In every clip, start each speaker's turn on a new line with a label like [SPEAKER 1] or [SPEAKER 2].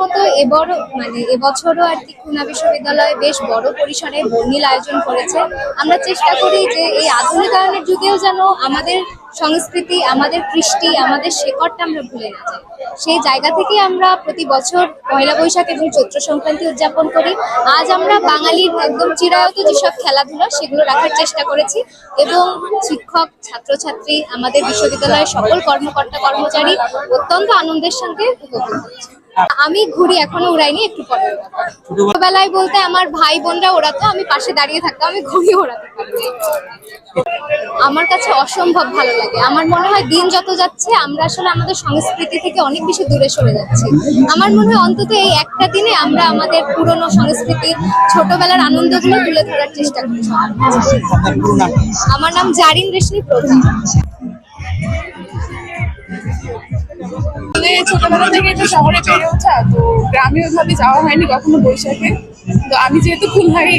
[SPEAKER 1] মতো এবার মানে এবছরও আর কি খুলনা বিশ্ববিদ্যালয় বেশ বড় পরিসরে বর্ণিল আয়োজন করেছে। আমরা চেষ্টা করি যে এই আধুনিকায়নের যুগেও যেন আমাদের সংস্কৃতি, আমাদের কৃষ্টি, আমাদের শেকড়টা আমরা ভুলে না যাই। সেই জায়গা থেকে আমরা প্রতি বছর পয়লা বৈশাখ এবং চৈত্র সংক্রান্তি উদযাপন করি। আজ আমরা বাঙালির একদম চিরায়ত যেসব খেলাধুলা, সেগুলো রাখার চেষ্টা করেছি এবং শিক্ষক, ছাত্রছাত্রী, আমাদের বিশ্ববিদ্যালয়ের সকল কর্মকর্তা কর্মচারী অত্যন্ত আনন্দের সঙ্গে উপভোগ করছে। আমি ঘুড়ি এখনও উড়াইনি, একটু পরে। ছোটবেলায় বলতে আমার ভাই বোনরা ওড়াতো, আমি পাশে দাঁড়িয়ে থাকতাম, আমি ঘুড়ি ওড়াতে আমার কাছে অসম্ভব ভালো লাগে আমার মনে হয় দিন যত যাচ্ছে, আমরা আসলে আমাদের সংস্কৃতি থেকে অনেক বেশি দূরে সরে যাচ্ছি আমার মনে হয় অন্তত এই একটা দিনে আমরা আমাদের পুরনো সংস্কৃতি, ছোটবেলার আনন্দগুলো তুলে ধরার চেষ্টা করছি? আমার নাম জারিন রেশমি প্রধান
[SPEAKER 2] ছোটবেলা থেকে একটু শহরে বেড়ে ওঠা, তো গ্রামে ওইভাবে যাওয়া হয়নি কখনো বৈশাখে। তো আমি যেহেতু খুলনারই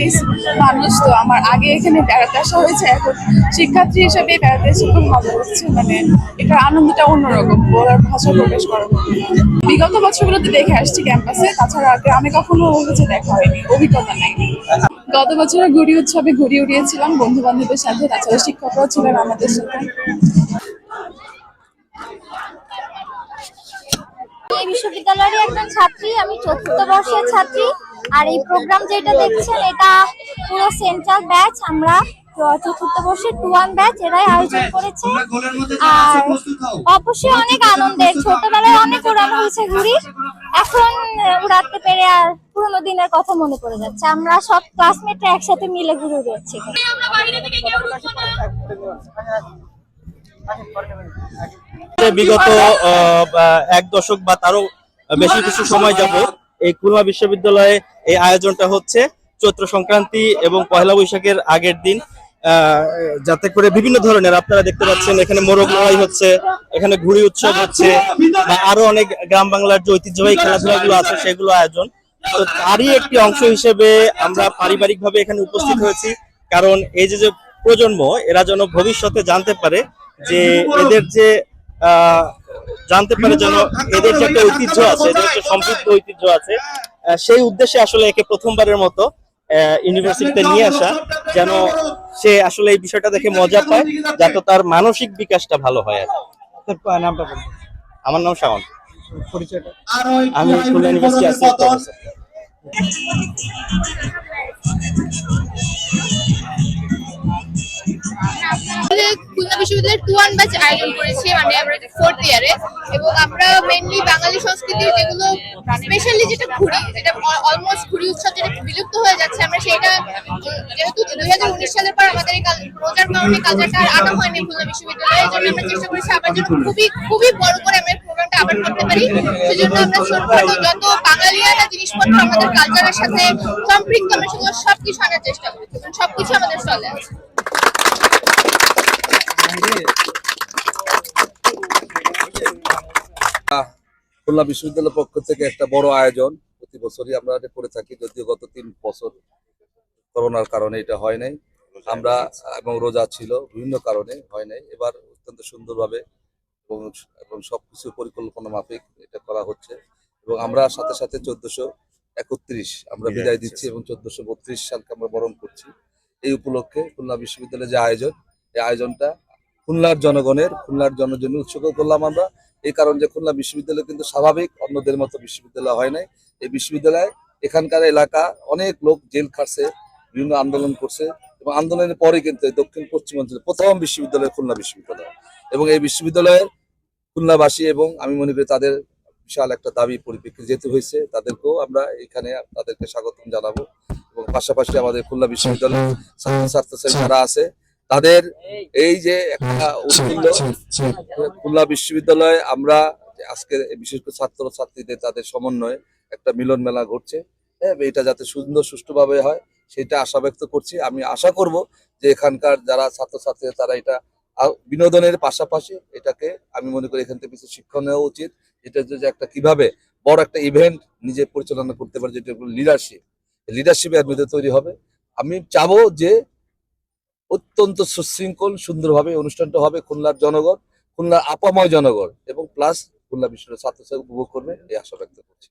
[SPEAKER 2] মানুষ, তো আমার আগে এখানে বেড়াতে আসা হয়েছে, এখন শিক্ষার্থী হিসেবে বেড়াতে এসে খুব মজা হচ্ছে মানে এটার আনন্দটা অন্যরকম, বলার ভাষা প্রকাশ না। বিগত বছরগুলোতে দেখে আসছি ক্যাম্পাসে, তাছাড়া গ্রামে কখনো হচ্ছে দেখা হয়নি, অভিজ্ঞতা নাই। গত বছর ঘুড়ি উৎসবে ঘুড়ি উড়িয়েছিলাম বন্ধু বান্ধবের সাথে, তাছাড়া শিক্ষকরাও ছিলেন আমাদের সাথে।
[SPEAKER 3] এই বিশ্ববিদ্যালয়েরই একজন ছাত্রী, আমি চতুর্থ বর্ষের ছাত্রী। আর এই প্রোগ্রাম যেটা দেখছেন, এটা পুরো সেন্ট্রাল ব্যাচ আমরা চতুর্থ বর্ষের টু ওয়ান ব্যাচ এরাই আয়োজন করেছে। আর অবশ্যই অনেক আনন্দের ছোটবেলায় অনেক উড়ানো হয়েছে ঘুড়ি। এখন উড়াতে পেরে আর পুরোনো দিনের কথা মনে পড়ে যাচ্ছে। আমরা সব ক্লাসমেটরা একসাথে মিলে ঘুরে উড়েছি
[SPEAKER 4] যে বিগত এক দশক বা তারও বেশি কিছু সময় যাব এই খুলনা বিশ্ববিদ্যালয়ে এই আয়োজনটা হচ্ছে। চৈত্র সংক্রান্তি এবং পয়লা বৈশাখের আগের দিন যাতে করে বিভিন্ন ধরনের, আপনারা দেখতে পাচ্ছেন এখানে মোরগ লড়াই হচ্ছে, এখানে ঘুড়ি উৎসব হচ্ছে, বা আরও অনেক গ্রাম বাংলার যে ঐতিহ্যবাহী খেলাধুলাগুলো আছে সেগুলো আয়োজন। তো তারই একটি অংশ হিসেবে আমরা পারিবারিকভাবে এখানে উপস্থিত হয়েছি, কারণ এই যে যে প্রজন্ম, এরা যেন ভবিষ্যতে জানতে পারে যে এদের যে জানতে পারে যেন এদের যে একটা ঐতিহ্য আছে এদের একটা সমৃদ্ধ ঐতিহ্য আছে সেই উদ্দেশ্যে আসলে একে প্রথমবারের মতো ইউনিভার্সিটিতে নিয়ে আসা যেন সে আসলে এই বিষয়টা দেখে মজা পায় যাতে তার মানসিক বিকাশটা ভালো হয় আর
[SPEAKER 5] নামটা
[SPEAKER 4] আমার নাম শাওন
[SPEAKER 5] পরিচয়টা।
[SPEAKER 4] আমি খুলনা ইউনিভার্সিটি আছি
[SPEAKER 6] খুলনা বিশ্ববিদ্যালয়ের টু ওয়ান ব্যাচ আয়োজন করেছি মানে আমরা ফোর্থ ইয়ারে এবং আমরা মেনলি বাঙালি সংস্কৃতির যেগুলো স্পেশালি যেটা ঘুড়ি যেটা অলমোস্ট ঘুড়ি উৎসব যেটা বিলুপ্ত হয়ে যাচ্ছে, আমরা সেটা যেহেতু দুই হাজার উনিশ সালের পর আমাদের এই রোজার কারণে কালচারটা আর আনা হয়নি খুলনা বিশ্ববিদ্যালয়ে, এই জন্য আমরা চেষ্টা করেছি আবার জন্য খুবই খুবই বড় করে আমরা প্রোগ্রামটা আবার করতে পারি। সেজন্য আমরা ছোটখাটো যত বাঙালিয়ানা জিনিসপত্র আমাদের কালচারের সাথে সম্পৃক্ত আমরা সেগুলো সবকিছু আনার চেষ্টা করেছি সবকিছু আমাদের চলে আছে।
[SPEAKER 7] খুলনা বিশ্ববিদ্যালয়ের পক্ষ থেকে একটা বড় আয়োজন প্রতি বছরই আমরা এটা করে থাকি যদিও গত তিন বছর করোনার কারণে এটা হয় নাই। আমরা এবং রোজা ছিল বিভিন্ন কারণে হয় নাই। এবার অত্যন্ত সুন্দরভাবে এবং এবং সবকিছু পরিকল্পনা মাফিক এটা করা হচ্ছে এবং আমরা সাথে সাথে চোদ্দশো একত্রিশ আমরা বিদায় দিচ্ছি এবং চোদ্দশো বত্রিশ সালকে আমরা বরণ করছি। এই উপলক্ষে খুলনা বিশ্ববিদ্যালয়ের যে আয়োজন এই আয়োজনটা খুলনার জনগণের, খুলনার জনজন্য উৎসর্গ করলাম আমরা। এই কারণ যে খুলনা বিশ্ববিদ্যালয় কিন্তু স্বাভাবিক, অন্যদের মতো বিশ্ববিদ্যালয় হয় নাই। এই বিশ্ববিদ্যালয়, এখানকার এলাকা, অনেক লোক জেল খাটছে, বিভিন্ন আন্দোলন করছে এবং আন্দোলনের পরে কিন্তু দক্ষিণ পশ্চিমাঞ্চলে প্রথম বিশ্ববিদ্যালয় খুলনা বিশ্ববিদ্যালয়। এবং এই বিশ্ববিদ্যালয়ের খুলনাবাসী এবং আমি মনে করি তাদের বিশাল একটা দাবি পরিপ্রেক্ষিতে যেতে হয়েছে। তাদেরকেও আমরা এখানে তাদেরকে স্বাগতম জানাব। এবং পাশাপাশি আমাদের খুলনা বিশ্ববিদ্যালয়ের ছাত্রছাত্রী যারা আছে তাদের এই। যে একটা উৎফুল্ল খুলনা বিশ্ববিদ্যালয়ে আমরা যে আজকে বিশেষ করে ছাত্র ছাত্রীদের তাদের সমন্বয়ে একটা মিলন মেলা ঘটছে। হ্যাঁ এটা যাতে সুন্দর সুষ্ঠুভাবে হয় সেটা আশা ব্যক্ত করছি। আমি আশা করব যে এখানকার যারা ছাত্রছাত্রীরা তারা এটা বিনোদনের পাশাপাশি এটাকে আমি মনে করি এখান থেকে কিছু শিক্ষা নেওয়া উচিত। এটা যে একটা কীভাবে বড় একটা ইভেন্ট নিজে পরিচালনা করতে পারে যেটা লিডারশিপ লিডারশিপ এর মধ্যে তৈরি হবে। আমি চাবো যে অত্যন্ত সুশৃঙ্খল, সুন্দরভাবে অনুষ্ঠানটা হবে খুলনার জনগণ, খুলনার আপাময় জনগণ এবং প্লাস খুলনা বিশ্ববিদ্যালয়ের ছাত্রছাত্রী উপভোগ করবে, এই আশা ব্যক্ত করছি।